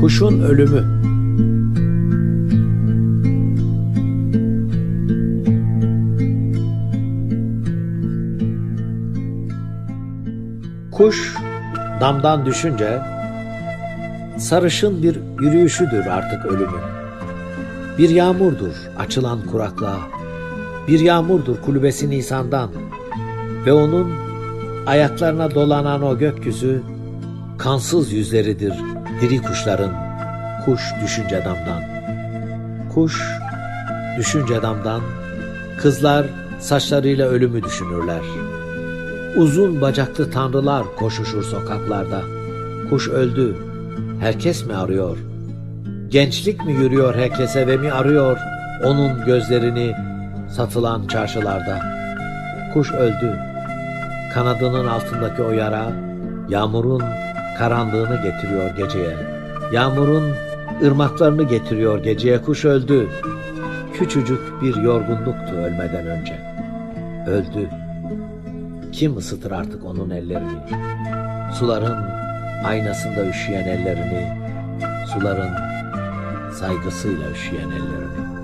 Kuşun ölümü. Kuş damdan düşünce sarışın bir yürüyüşüdür artık ölümün. Bir yağmurdur açılan kuraklığa. Bir yağmurdur kulübesi Nisan'dan ve onun ayaklarına dolanan o gökyüzü kansız yüzleridir diri kuşların kuş düşünce damdan. Kuş düşünce damdan kızlar saçlarıyla ölümü düşünürler. Uzun bacaklı tanrılar koşuşur sokaklarda. Kuş öldü. Herkes mi arıyor? Gençlik mi yürüyor herkese ve mi arıyor onun gözlerini satılan çarşılarda? Kuş öldü. Kanadının altındaki o yara yağmurun karanlığını getiriyor geceye. Yağmurun ırmaklarını getiriyor geceye. Kuş öldü. Küçücük bir yorgunluktu ölmeden önce. Öldü. Kim ısıtır artık onun ellerini? Suların aynasında üşüyen ellerini, suların saygısıyla üşüyen ellerini.